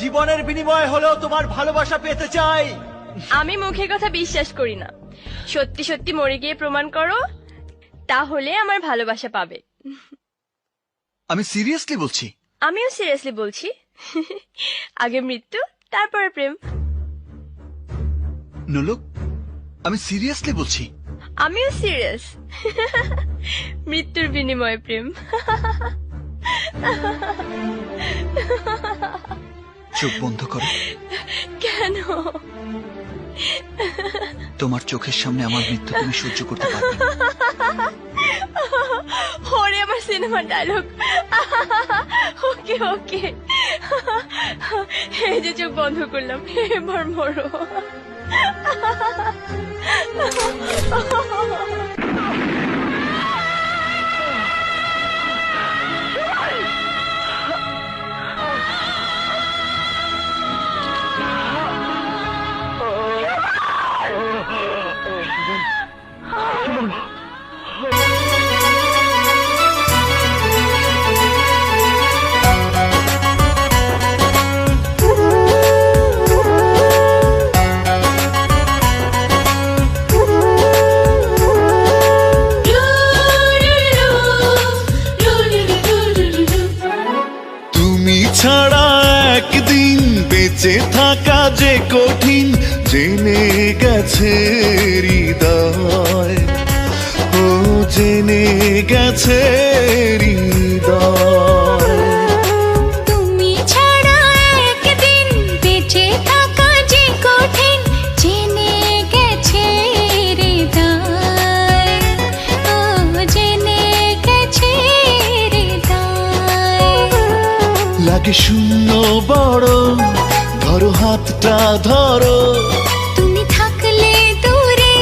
জীবনের বিনিময় হলেও তোমার ভালোবাসা পেতে চাই। আমি মুখের কথা বিশ্বাস করি না। সত্যি সত্যি মরে গিয়ে প্রমাণ করো তাহলে আমার ভালোবাসা পাবে। আমি সিরিয়াসলি বলছি। আমিও সিরিয়াসলি বলছি। আগে মৃত্যু তারপরে প্রেম। নুলুক আমি সিরিয়াসলি বলছি। আমিও সিরিয়াস। মৃত্যুর বিনিময়ে প্রেম। চোখ বন্ধ করো। কেন? তোমার চোখের সামনে আমার মৃত্যু তুমি সহ্য করতে পারবে ওরে আমার সিনেমা ডায়লগ ওকে ওকে। এই যে চোখ বন্ধ করলাম এবার মরো। বেঁচে থাকা যে কঠিন জেনে গেছে হৃদয়। ও জেনে গেছে হৃদয়। তুমি ছাড়া একদিন বেঁচে থাকা যে কঠিন জেনে গেছে হৃদয়। ও জেনে গেছে হৃদয়। লাগে শূন্য বড় ধরো হাতটা ধরো। তুমি থাকলে দূরে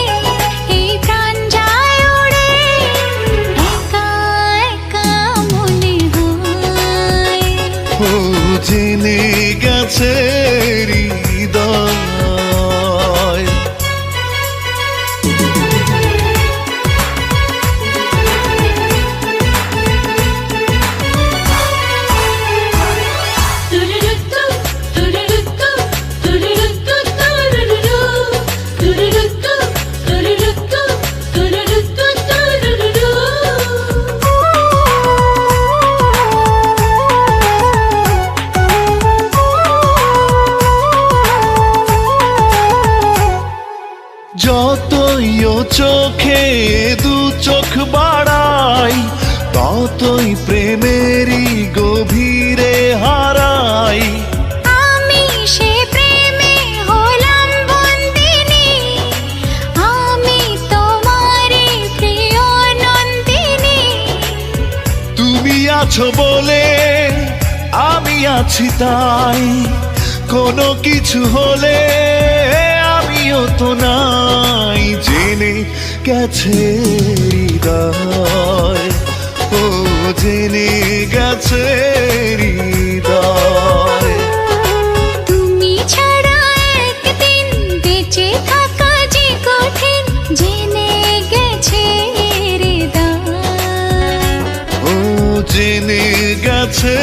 এই প্রাণ যায় ওড়ে একা একা মনে হয়। ও জেনে গেছে হৃদয়। যতই ও চোখে দু চোখ বাড়াই ততই প্রেমেরই গভীরে হারাই। আমি সে প্রেমে হলাম বন্দিনী আমি তোমারই প্রিয় নন্দিনী। তুমি আছো বলে আমি আছি তাই কোনো কিছু হলে কেউ তো নাই জেনে গেছে হৃদয়। ও জেনে গেছে হৃদয়। তুমি ছাড়া একদিন বেঁচে জেনে গেছে হৃদয়। ও জেনে গেছে